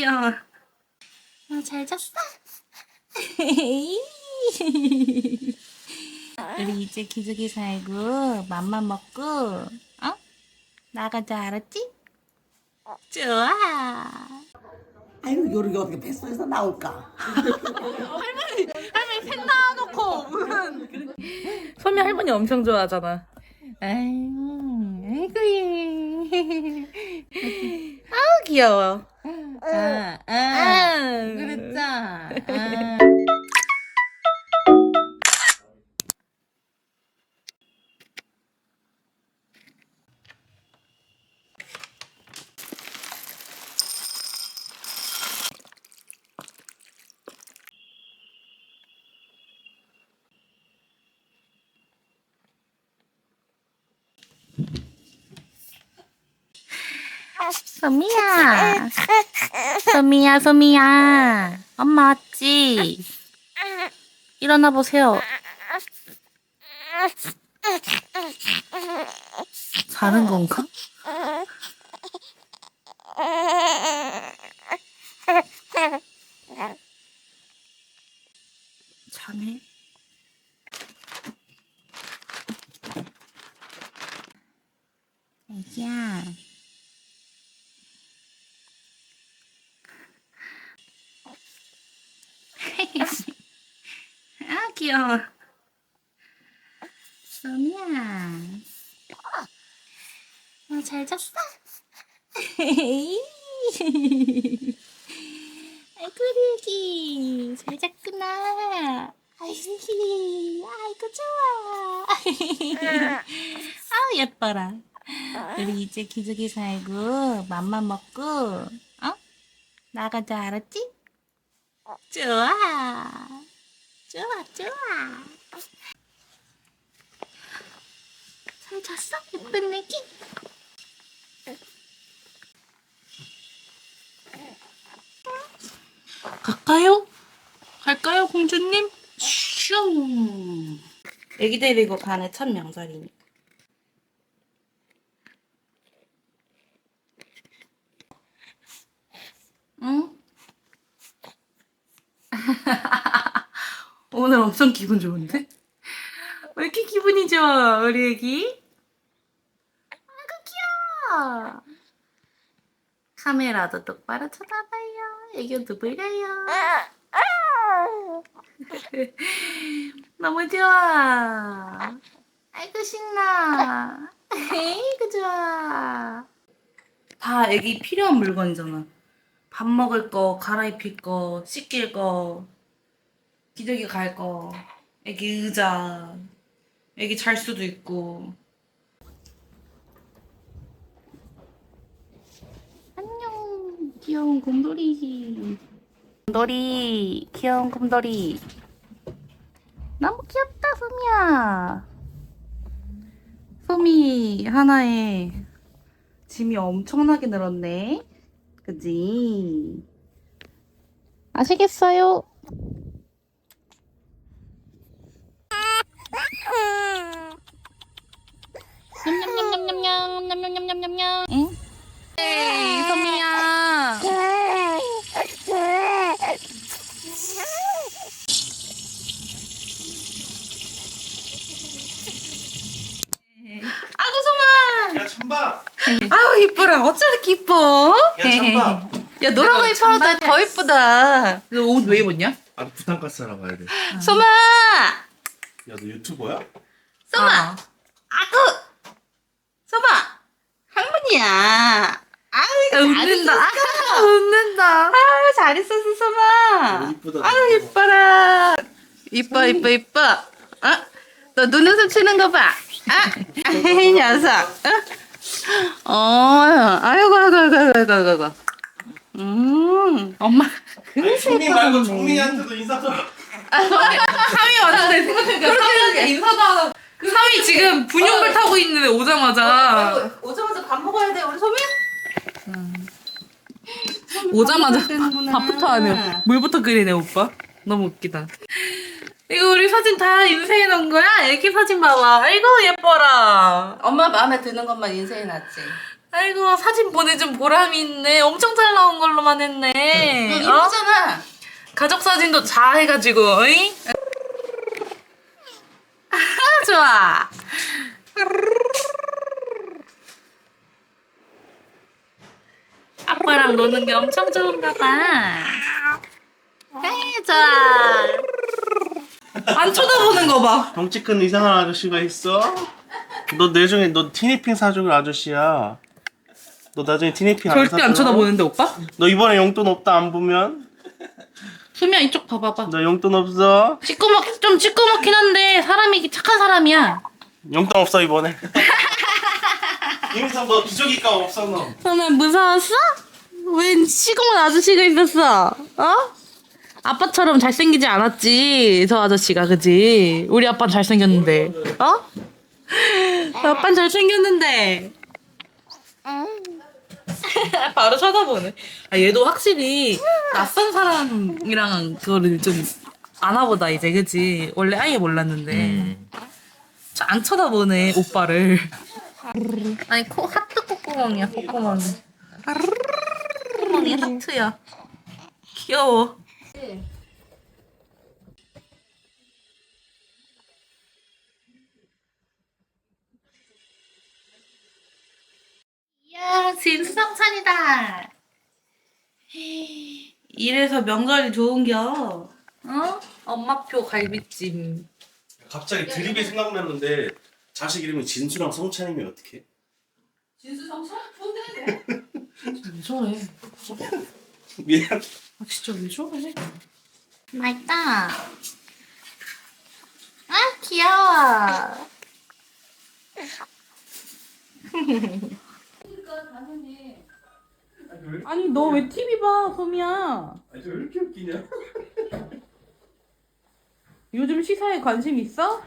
귀여워. 아, 잘 잤어? 우리 이제 기저귀 살고 맘만 먹고 어? 나가자 알았지? 좋아. 아유 요렇게 어떻게 뱃속에서 나올까? 할머니 펜 놔놓고 무슨 소미 할머니 엄청 좋아하잖아. 아유, 아이고 예. 아우 귀여워. 아, 아, 아, 그랬죠? 아. 소미야. 소미야, 소미야. 엄마 왔지? 일어나 보세요. 자는 건가? 자네. 애기야. 아 귀여워. 소미야. 어, 잘 잤어? 아이고 애기 잘 잤구나. 아이고 아이고 좋아. 아우 예뻐라. 우리 이제 기저귀 살고 맘만 먹고 어? 나가자 알았지? 좋아. 좋아, 좋아. 잘 잤어? 예쁜 애기? 갈까요? 갈까요, 공주님? 슝. 애기 데리고 가네 첫 명절이니까. 응? 엄청 기분 좋은데? 왜 이렇게 기분이 좋아, 우리 애기? 아이고, 귀여워. 카메라도 똑바로 쳐다봐요. 애교 누굴까요? 너무 좋아. 아이고, 신나. 아이고, 좋아. 다 애기 필요한 물건이잖아. 밥 먹을 거, 갈아입힐 거, 씻길 거, 기저귀 갈 거, 애기 의자, 애기 잘 수도 있고. 안녕, 귀여운 곰돌이. 곰돌이, 귀여운 곰돌이. 너무 귀엽다, 소미야. 소미 하나에 짐이 엄청나게 늘었네. 그지? 아시겠어요? 냠냠냠냠냠냠 냠냠냠냠냠 응? 에이 소미야. 아구 소마 야 찬밥! 아우 이뻐라. 어쩜 이렇게 이뻐? 야거 입어도 더 이쁘다. 너 옷 왜 입었냐? 아 부탄가스 하러 가야 돼. 소마 야너 유튜버야? 소마 아구! 소마 할머니야. 아우 웃는다. 아, 웃는다. 아우 잘 있었어 소마 너무 이쁘다. 아우 이뻐라. 이뻐 이뻐 이뻐. 어? 너 눈웃음 치는 거봐. 아, 이 녀석. 어? 어 아이고 아이고 아이고 아이고 아이고 아이고. 음. 엄마. 아니 종민 말고 종민이한테도 인사 좀. 사위 왔는데 생각해보니까 사위한테 인사도 안 하고 사위 지금 분유물 타고 있는데 오자마자 오자마자 밥 먹어야 돼, 우리 소미? 오자마자 밥부터 하네 물부터 끓이네 오빠 너무 웃기다 이거 우리 사진 다 인쇄해 놓은 거야? 애기 사진 봐봐 아이고 예뻐라 엄마 마음에 드는 것만 인쇄해놨지. 아이고 사진 보내준 보람이 있네. 엄청 잘 나온 걸로만 했네. 어? 이쁘잖아. 가족 사진도 잘 해가지고. 어이? 아 좋아. 아빠랑 노는 게 엄청 좋은가 봐. 에이 좋아. 안 쳐다보는 거 봐. 덩치 큰 이상한 아저씨가 있어? 너 나중에 너 티니핑 사줄 아저씨야. 너 나중에 티니핑 안 절대 안 사줘? 쳐다보는데 오빠? 너 이번에 용돈 없다 안 보면? 수미야 이쪽 봐봐봐. 너 용돈 없어? 시꺼멓 좀 시꺼멓긴 한데 사람이 착한 사람이야. 용돈 없어 이번에. 이미서 너 기저귀가 없어 너. 너는 무서웠어? 웬 시꺼먼 아저씨가 있었어? 어? 아빠처럼 잘생기지 않았지 저 아저씨가 그지? 우리 아빠는 잘생겼는데 어? 아빠는 잘생겼는데 바로 쳐다보네. 아 얘도 확실히 낯선 사람이랑 그거를 좀 아나보다 이제 그지? 원래 아예 몰랐는데. 저안 쳐다보네 오빠를. 아니 코 하트 콧구멍이야 콧구멍이 콧구멍이. 하트야. 귀여워 이야 진수성찬이다. 이래서 명절이 좋은겨. 어? 엄마표 갈비찜. 갑자기 드립이 생각났는데 자식 이름이 진수랑 성찬이면 어떡해? 왜 저래? 미안. 아 진짜 왜 저래? 맛있다. 아 귀여워 아니 너 왜 TV 봐 소미야 아니 왜 이렇게 웃기냐? 요즘 시사에 관심 있어?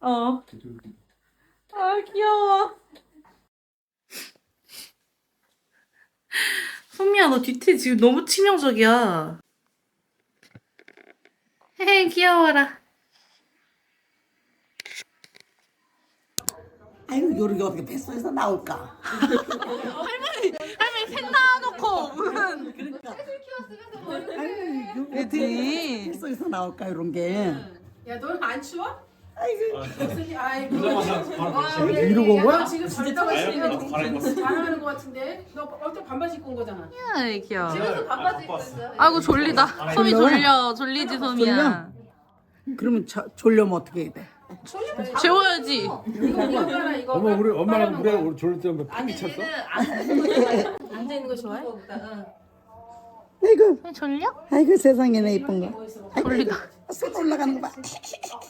어. 아 귀여워. 소미야 너 뒤태 지금 너무 치명적이야. 헤헤 귀여워라. 아유 요렇게 어떻게 뱃속에서 나올까? 할머니 셋 낳아놓고 그러니까. 아유 요렇게 애들이 뱃속에서 나올까 이런 게. 야, 너는 안 추워? 아이고 무슨 아이고. 이러고 온 거야? 지금 잘 아예 떠가시는 갈아입었어. 잘하는 것 같은데. 너 어때 반바지 입고 온 거잖아. 아이 귀여워. 집에서 반바지 입고 있어. 아이고 졸리다. 소미 졸려 졸리지 소미야. 그러면 저, 졸려면 어떻게 해야 돼? 재워야지. 이거. 엄마 우리 엄마랑 거. 우리 졸릴 때뭐 팽이 쳤어? 앉아 있는 거 좋아해? 아이고 졸려? 아이고 세상에나 이쁜 거. 졸리다. 손 올라가는 거 봐.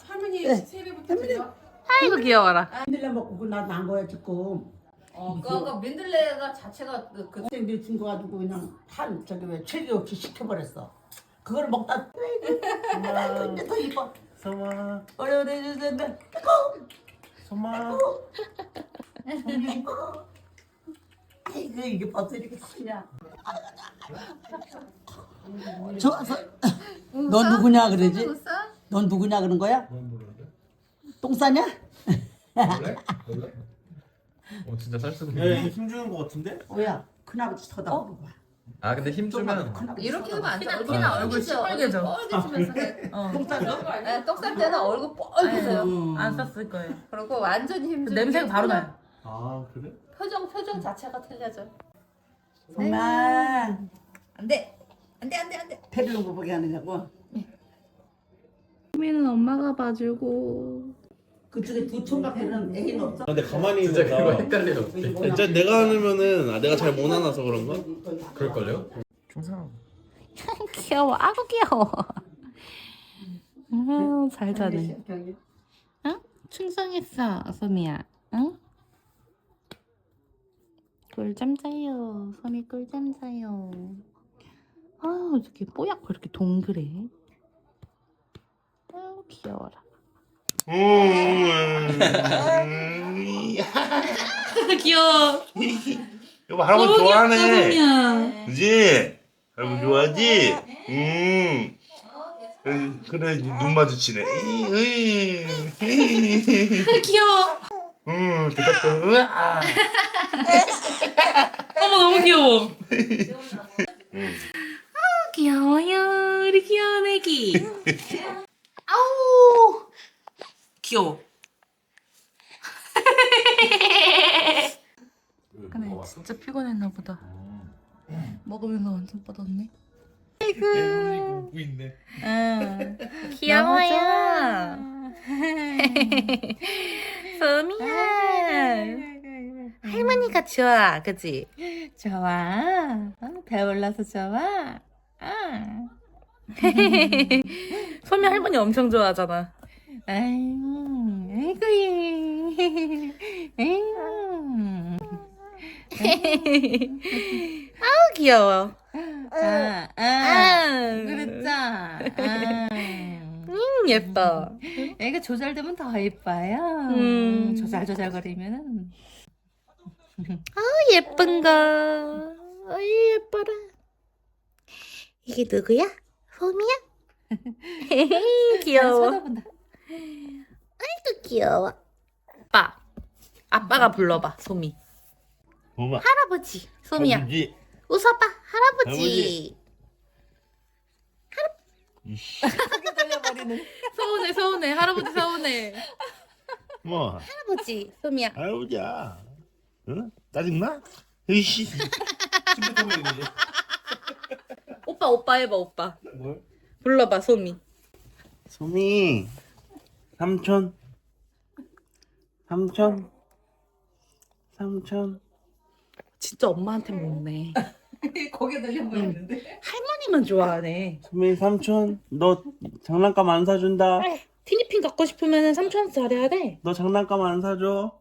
할머니 네. 세배부터 드려. 아이고 귀여워라. 흔들려 먹고 그나 난 거야 지금. 어, 그, 그 민들레가 자체가 그, 그 학생들이 준거 가지고 그냥 한 저기 왜 철기 없이 시켜버렸어. 그걸 먹다 아이고 이제 더 이뻐. 성아, 어려워져준다. 성아. 아 이고 이게 이렇게 크냐. 좋아서 너 누구냐 그러지? 넌 누구냐 그런 거야? 똥 싸냐? 원래? 원래? 어 진짜 야, 이거 힘주는 거 같은데? 뭐야? 큰아버지 쳐다보고 봐. 아 근데 힘주면 큰아버지 이렇게. 하면 안 돼. 얼굴이 얼굴 얼굴 시뻘개져. 시뻘개져. 뻘개지면서 어. 똥 싸죠? 네, 떡살 때는 얼굴 뻘개져요. 음. 안 썼을 거예요. 그리고 완전히 힘들게 냄새가 바로 나요. 아 그래? 표정 표정 자체가 틀려져. 정말 안 돼. 안 돼, 안 돼, 안 돼. 테레비 보게 하느냐고? 소미는 엄마가 봐주고. 그쪽에 두 총각들은 애인 없어? 근데 가만히 진짜 있는다. 헷갈려 진짜 내가 하면은 아, 내가 잘 못 안아서 그런가? 그럴걸요? 충성 귀여워. 아구 귀여워. 아유, 잘 자네. 응? 충성했어, 소미야. 응? 꿀잠 자요. 소미 꿀잠 자요. 아유, 이렇게 뽀얗고 이렇게 동그래. 아유, 귀여워라. 음. 귀여워. 이거 할아버지 좋아하네. 소미야. 그지? 할아버지 좋아하지? 음. 그래 눈 마주치네. 에이, 에이, 에이. 귀여워. 응, 대답도. 으아. 어머 너무 귀여워. 아, 귀여워요 우리 귀여운 애기. 아우 귀여워. 근데 진짜 피곤했나 보다. 먹으면서 완전 뻗었네. 웃고 있네. 응. 귀여워요. 소미야. 할머니가 좋아, 그지? 좋아. 어, 배올라서 좋아. 아. 소미 할머니 엄청 좋아하잖아. 아이고, 아이고, 아이고. 아우 귀여워. 아, 아, 그랬죠. 아. 음, 예뻐. 애가 조절되면 더 예뻐요. 음. 조잘 조잘거리면은. 아 예쁜 거. 어이 예뻐라. 이게 누구야? 솜이야? 귀여워. 쳐다본다. 아이고 귀여워. 아빠. 아빠가 불러봐, 솜이. 엄마. 할아버지. 솜이야. 아버지. 웃어봐, 할아버지. 할아버지. 서운해, 서운해. 할아버지 서운해. 뭐 할아버지, 솜이야. 할아버지야. 응? 짜증나? 으이씨. 오빠, 오빠 해봐, 오빠. 뭘? 불러봐, 솜이. 소미 삼촌 삼촌 삼촌 진짜 엄마한테 먹네. 고개 들려 보이는데. 할머니만 좋아하네. 소미 삼촌 너 장난감 안 사준다 티니핑 갖고 싶으면 삼촌한테 잘해야 돼. 너 장난감 안 사줘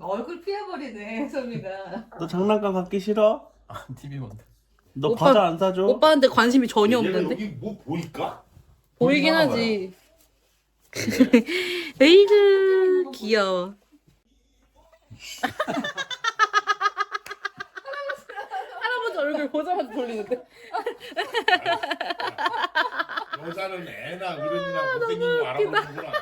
얼굴 피해버리네 소미가. 너 장난감 갖기 싫어 TV 본다. 너 오빠- 과자 안 사줘 오빠한테 관심이 전혀 없는데? 여기 뭐 보일까? 보이긴 보이나 하지. 에이그 귀여워. 할아버지 얼굴 보자마자 돌리는데. 여자는 애나 어른이나 못생긴 거 알아보는구나.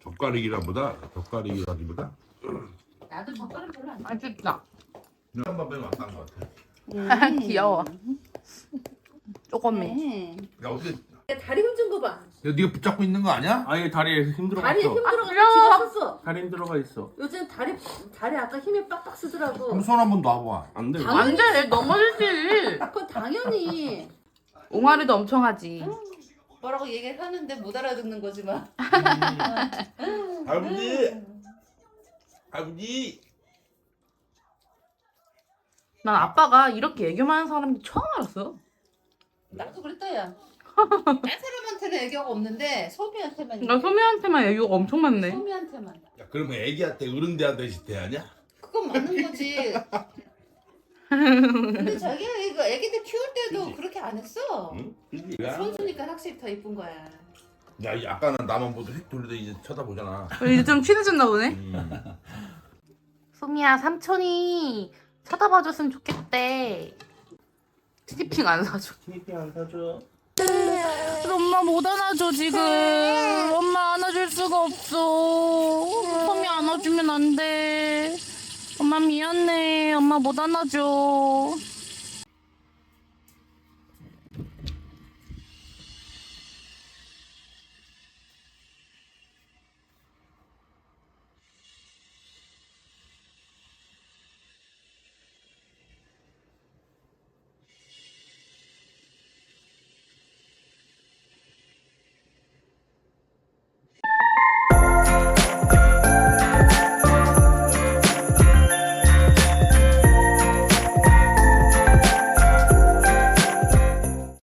젓가락이라보다 젓가락이라기보다 나도 젓가락 별로 안. 맛있다. 한번 빼면 안딴것 같아. 귀여워. 조금이. 네. 야어 디? 다리 힘준 거 봐. 야 네가 붙잡고 있는 거 아니야? 아니 다리에 힘들어 다리 갔어 힘들어가지고 귀여워. 집었어. 다리 힘들어가 있어 요즘 다리 다리 아까 힘이 빡빡 쓰더라고. 그럼 손 한번 놔봐. 안 돼 안 돼, 넘어질지. 그건 당연히. 옹알이도 엄청 하지. 뭐라고 얘기를 하는데 못 알아듣는 거지만. 아버지, 아버지. 난 아빠가 이렇게 애교만 하는 사람인지 처음 알았어. 나도 그랬다 야. 딴 사람한테는 애교가 없는데 소미한테만. 나 소미한테만 애교가 엄청 많네. 소미한테만. 야 그러면 애기한테 어른대한테 대하냐? 그건 맞는 거지. 근데 자기가 이거 애기들 키울 때도 그렇게 안 했어. 응? 그지? 야, 손주니까 확실히 더 이쁜 거야. 야 이 아까는 나만 보도 휙 돌리다 이제 쳐다보잖아. 이제 좀 친해졌나 보네. 음. 소미야, 삼촌이 쳐다봐줬으면 좋겠대. 티니핑 안 사줘. 티니핑 안 사줘 엄마 못 안아줘 지금. 엄마 안아줄 수가 없어. 소미 안아주면 안 돼. 엄마 미안해. 엄마 못 안아줘.